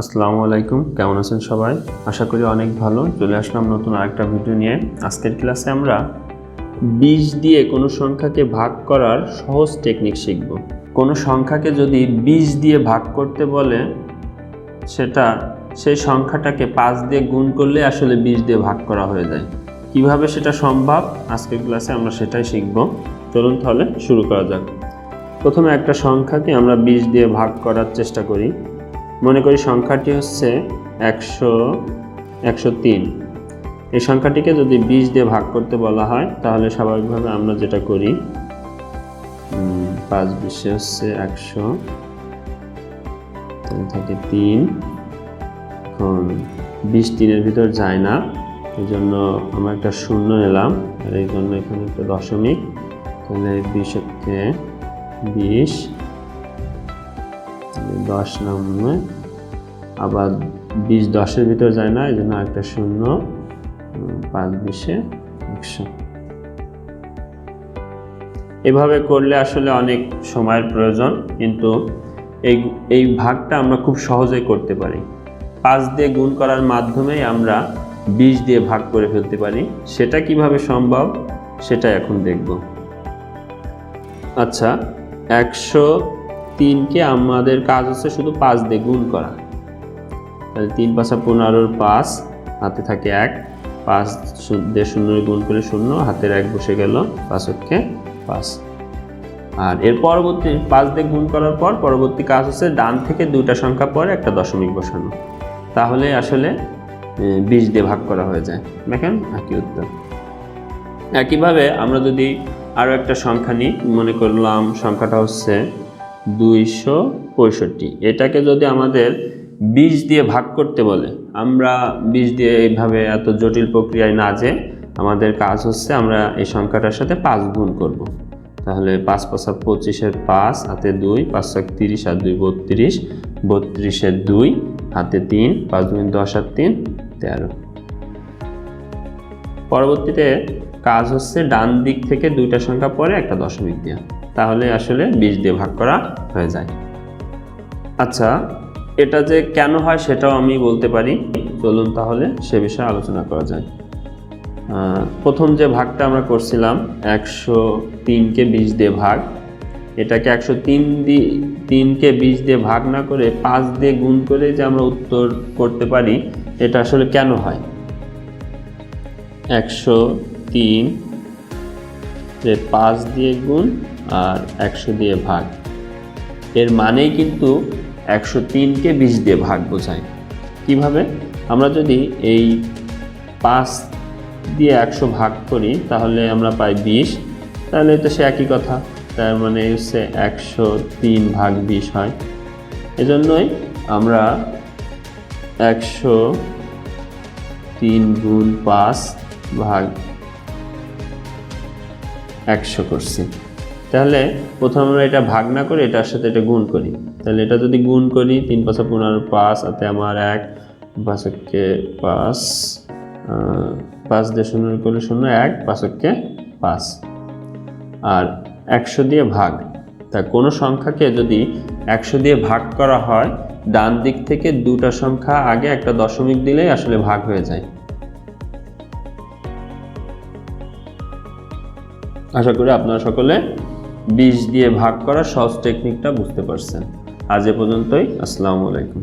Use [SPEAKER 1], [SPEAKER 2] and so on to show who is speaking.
[SPEAKER 1] আসসালামু আলাইকুম, কেমন আছেন সবাই? আশা করি অনেক ভালো। চলে আসলাম নতুন আরেকটা ভিডিও নিয়ে। আজকের ক্লাসে আমরা বিশ দিয়ে কোনো সংখ্যাকে ভাগ করার সহজ টেকনিক শিখব। কোনো সংখ্যাকে যদি বিশ দিয়ে ভাগ করতে বলে, সেটা সেই সংখ্যাটাকে পাঁচ দিয়ে গুণ করলে আসলে বিশ দিয়ে ভাগ করা হয়ে যায়। কীভাবে সেটা সম্ভব? আজকের ক্লাসে আমরা সেটাই শিখব। চলুন তাহলে শুরু করা যাক। প্রথমে একটা সংখ্যাকে আমরা বিশ দিয়ে ভাগ করার চেষ্টা করি। মনে করি সংখ্যাটি হচ্ছে একশো একশো তিন। এই সংখ্যাটিকে যদি বিশ দিয়ে ভাগ করতে বলা হয়, তাহলে স্বাভাবিকভাবে আমরা যেটা করি পাঁচ বিশে হচ্ছে একশো থাকে তিন। এখন বিশ তিনের ভিতর যায় না, এই জন্য আমরা একটা শূন্য নিলাম, আর এই জন্য এখানে একটা দশমিক। তাহলে বিশকে বিশ দশ নামে আবার বিশ দশের ভিতর যায় না, এই জন্য একটা শূন্য পাঁচ বিশে একশো। এভাবে করলে আসলে অনেক সময়ের প্রয়োজন, কিন্তু এই এই ভাগটা আমরা খুব সহজেই করতে পারি। পাঁচ দিয়ে গুণ করার মাধ্যমেই আমরা বিশ দিয়ে ভাগ করে ফেলতে পারি। সেটা কীভাবে সম্ভব, সেটা এখন দেখব। আচ্ছা একশো তিনকে আমাদের কাজ হচ্ছে শুধু পাঁচ দিয়ে গুণ করা। তাহলে তিন পাঁচা পনেরোর পাঁচ, হাতে থাকে এক। পাঁচ দেড় শূন্য গুণ করে শূন্য, হাতের এক বসে গেল, পাঁচ হচ্ছে পাঁচ। আর এর পরবর্তী পাঁচ দিয়ে গুণ করার পর পরবর্তী কাজ হচ্ছে ডান থেকে দুইটা সংখ্যা পরে একটা দশমিক বসানো। তাহলে আসলে বিশ দিয়ে ভাগ করা হয়ে যায়। দেখেন, একই উত্তর। একইভাবে আমরা যদি আরও একটা সংখ্যা নিই, মনে করলাম সংখ্যাটা হচ্ছে দুইশো পঁয়ষট্টি। এটাকে যদি আমাদের বিশ দিয়ে ভাগ করতে বলে। আমরা বিশ দিয়ে এইভাবে এত জটিল প্রক্রিয়ায় না যে আমাদের কাজ হচ্ছে আমরা এই সংখ্যাটার সাথে পাঁচ গুণ করব। তাহলে পাঁচ পাঁচা পঁচিশের পাঁচ, হাতে দুই, পাঁচ সাত তিরিশ, আর দুই বত্রিশ। বত্রিশের দুই, হাতে তিন, পাঁচ দুই দশ আর তিন, তেরো। পরবর্তীতে কাজ হচ্ছে ডান দিক থেকে দুইটা সংখ্যা পরে একটা দশমিক দেওয়া তাহলে আসলে বিশ দিয়ে ভাগ করা হয়ে যায়। আচ্ছা এটা যে কেন হয় সেটাও আমি বলতে পারি। চলুন তাহলে সে বিষয়ে আলোচনা করা যায় প্রথম যে ভাগটা আমরা করছিলাম, একশো তিনকে বিশ দিয়ে ভাগ। এটাকে একশো তিন দিয়ে তিনকে বিশ দিয়ে ভাগ না করে পাঁচ দিয়ে গুণ করে যে আমরা উত্তর করতে পারি, এটা আসলে কেন হয়? একশো তিন পাঁচ দিয়ে গুণ আর একশো দিয়ে ভাগ। এর মানেই কিন্তু একশো তিনকে বিশ দিয়ে ভাগ বোঝায়। কীভাবে? আমরা যদি এই পাঁচ দিয়ে একশো ভাগ করি, তাহলে আমরা পাই বিশ। তাহলে তো সে একই কথা। তার মানে হচ্ছে একশো তিন ভাগ বিশ হয়। এজন্যই আমরা একশো তিন গুণ পাঁচ ভাগ একশো করছি। তাহলে প্রথমে আমরা এটা ভাগ না করে এটার সাথে এটা গুণ করি। তাহলে এটা যদি গুণ করি, তিন পাঁচা পনেরো পাঁচ হাতে আমার এক পাঁচকে পাঁচ পাঁচ দিয়ে শূন্য করলে শূন্য, এক পাঁচকে পাঁচ। আর একশো দিয়ে ভাগ। তা কোনো সংখ্যাকে যদি একশো দিয়ে ভাগ করা হয়, ডান দিক থেকে দুটা সংখ্যা আগে একটা দশমিক দিলেই আসলে ভাগ হয়ে যায়। আশা করি আপনারা সকলে বিশ দিয়ে ভাগ করা সহজ টেকনিকটা বুঝতে পারছেন। আজ এ পর্যন্তই আসসালামু আলাইকুম।